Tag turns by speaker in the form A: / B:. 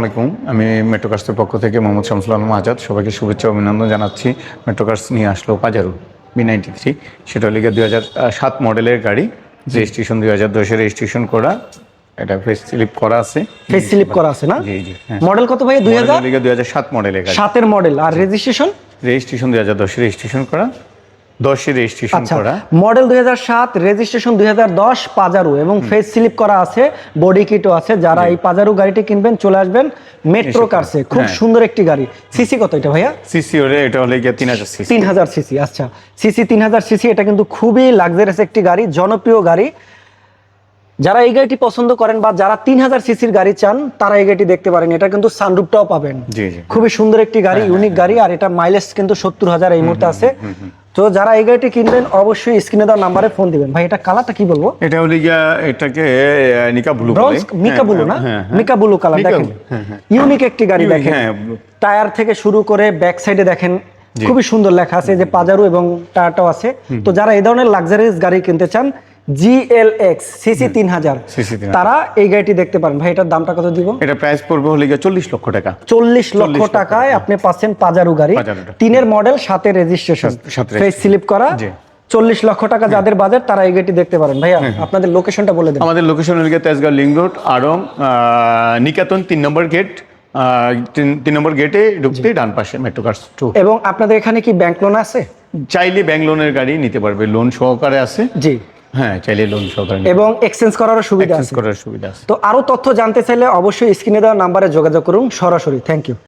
A: আসসালামাইকুম আমি মেট্রোকার্সের পক্ষ থেকে মোহাম্মদ শামসুল আলম আজাদ। সবাইকে শুভেচ্ছা অভিনন্দন জানাচ্ছি। মেট্রোকার্স নিয়ে আসলো পাজারু বি নাইনটি থ্রি সেটা হলে দুই হাজার সাত মডেলের গাড়ি। রেজিস্ট্রেশন দুই হাজার দশে রেজিস্ট্রেশন করা। এটা ফেস স্লিপ করা আছে।
B: ফেস স্লিপ করা আছে না?
A: জি জি হ্যাঁ।
B: মডেল কত ভাই দুই হাজার?
A: দুই হাজার সাত মডেলের গাড়ি।
B: সাতের মডেল আর রেজিস্ট্রেশন
A: রেজিস্ট্রেশন দুই হাজার দশে রেজিস্ট্রেশন করা। দশে রেজিস্ট্রেশন
B: আচ্ছা
A: করা।
B: মডেল দুই হাজার সাত রেজিস্ট্রেশন দুই হাজার দশ পাজারু এবং ফেস স্লিপ করা আছে বডি কিটও আছে। যারা এই পাজারু গাড়িটি কিনবেন চলে আসবেন মেট্রো কার্সে খুব
A: হ্যাঁ।
B: সুন্দর একটি গাড়ি। সিসি কত এটা ভাইয়া?
A: সিসি ওরে এটা হলে গিয়ে তিন হাজার সিসি
B: তিন হাজার সিসি আচ্ছা। সিসি তিন হাজার সিসি এটা কিন্তু খুবই লাক্সারিয়াস একটি গাড়ি জনপ্রিয় গাড়ি। যারা এই গাড়িটি পছন্দ করেন বা যারা তিন হাজার সিসির গাড়ি চান তারা এই গাড়িটি দেখতে পারেন। এটা কিন্তু সানরুপটাও পাবেন। খুবই সুন্দর একটি গাড়ি ইউনিক গাড়ি আর এটা মাইলেজ কিন্তু সত্তর হাজার এই মুহূর্তে আছে। তো যারা এই গাড়িটি কিনবেন অবশ্যই স্ক্রিনে দেওয়া নাম্বারে ফোন দিবেন। ভাই এটা কালারটা কি বলব?
A: এটা হলে গিয়া এটাকে নিকা ব্লু।
B: মিকা ব্লু না? মিকা ব্লু কালার দেখেন।
A: হ্যাঁ, হ্যাঁ।
B: ইউনিক একটি গাড়ি দেখেন।
A: হ্যাঁ,
B: টায়ার থেকে শুরু করে ব্যাক সাইডে দেখেন খুবই সুন্দর লেখা আছে যে পাজারু এবং টায়ারটাও আছে। তো যারা এই ধরনের লাক্সারিয়াস গাড়ি কিনতে চান জিএলএক্স সিসি তিন হাজার
A: CC 3000
B: তারা এই গাড়িটি দেখতে পারেন ভাই এটার দামটা কত দিব?
A: এটা প্রাইস পড়বে হলে গিয়ে চল্লিশ লক্ষ টাকা।
B: চল্লিশ লক্ষ টাকায় আপনি পাচ্ছেন পাজারু গাড়ি। তিনের মডেল সাথে রেজিস্ট্রেশন ফেস স্লিপ করা। চল্লিশ লক্ষ টাকা যাদের বাজেট তারা এই গাড়িটি দেখতে পারেন। ভাইয়া আপনাদের লোকেশনটা বলে দেন।
A: আমাদের লোকেশন হল তেজগাঁও লিং রোড আরং নিকাতন তিন নম্বর গেট তিন নম্বর গেটে ঢুকতে ডান পাশে মেট্রো কার্স টু
B: এবং আপনাদের এখানে কি ব্যাংক লোন আছে?
A: চাইলে ব্যাংক লোনের গাড়ি নিতে পারবে। লোন সহকারে আছে।
B: জি।
A: হ্যাঁ চাইলে লোন সহকারে
B: এবং এক্সচেঞ্জ করারও সুবিধা আছে।
A: করার সুবিধা আছে।
B: তো আরও তথ্য জানতে চাইলে অবশ্যই স্ক্রিনে দেওয়া নাম্বারে যোগাযোগ করুন সরাসরি। Thank you